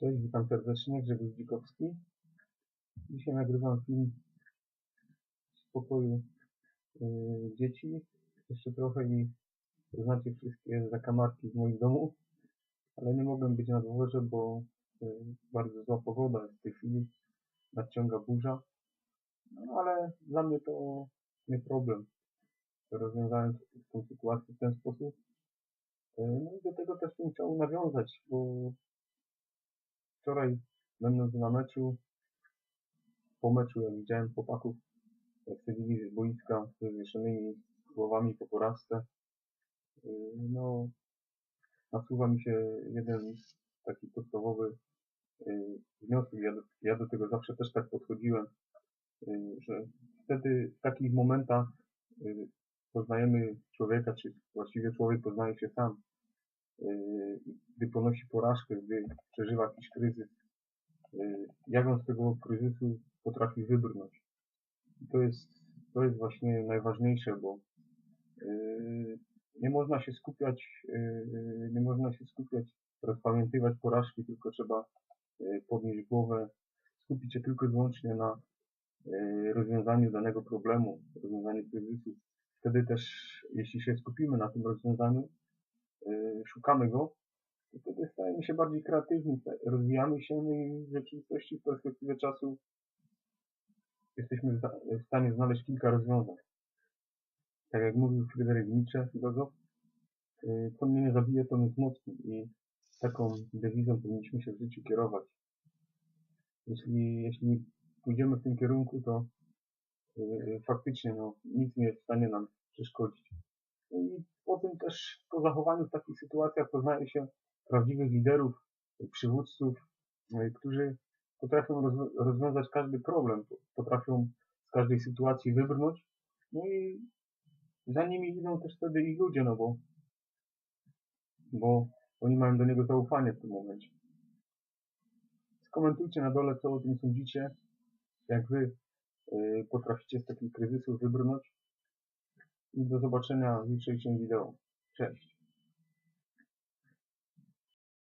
Cześć, witam serdecznie, Grzegorz Dzikowski. Dzisiaj nagrywam film z pokoju yy, dzieci. Jeszcze trochę i poznacie wszystkie zakamarki w moim domu, ale nie mogłem być na dworze, bo yy, bardzo zła pogoda jest w tej chwili. Nadciąga burza. No ale dla mnie to nie problem. Rozwiązałem tę sytuację w ten sposób. Yy, No i do tego też bym chciał nawiązać, bo wczoraj będąc na meczu, po meczu jak widziałem chłopaków, jak chodzili z boiska z wywieszonymi głowami po porażce, yy, no nasuwa mi się jeden taki podstawowy yy, wniosek. Ja do, ja do tego zawsze też tak podchodziłem, yy, że wtedy w takich momentach poznajemy człowieka, czy właściwie człowiek poznaje się sam. Yy, Gdy ponosi porażkę, gdy przeżywa jakiś kryzys, yy, jak on z tego kryzysu potrafi wybrnąć. I to jest, to jest właśnie najważniejsze, bo yy, nie można się skupiać, nie można się skupiać, rozpamiętywać porażki, tylko trzeba podnieść głowę, skupić się tylko i wyłącznie na rozwiązaniu danego problemu, rozwiązaniu kryzysu. Wtedy też, jeśli się skupimy na tym rozwiązaniu, szukamy go, to wtedy stajemy się bardziej kreatywni, rozwijamy się no i w rzeczywistości w perspektywie czasu jesteśmy w sta- w stanie znaleźć kilka rozwiązań. Tak jak mówił Fryderyk Nietzsche, filozof, yy, co mnie nie zabije, to mnie wzmocni i taką dewizą powinniśmy się w życiu kierować. Jeśli, jeśli pójdziemy w tym kierunku, to yy, faktycznie no, nic nie jest w stanie nam przeszkodzić. No i po tym też po zachowaniu w takich sytuacjach poznaje się prawdziwych liderów, przywódców, yy, którzy potrafią rozw- rozwiązać każdy problem, potrafią z każdej sytuacji wybrnąć, no i za nimi idą też wtedy i ludzie, no bo, bo oni mają do niego zaufanie w tym momencie. Skomentujcie na dole, co o tym sądzicie, jak wy yy, potraficie z takich kryzysów wybrnąć i do zobaczenia w jutrzejszym wideo. Cześć!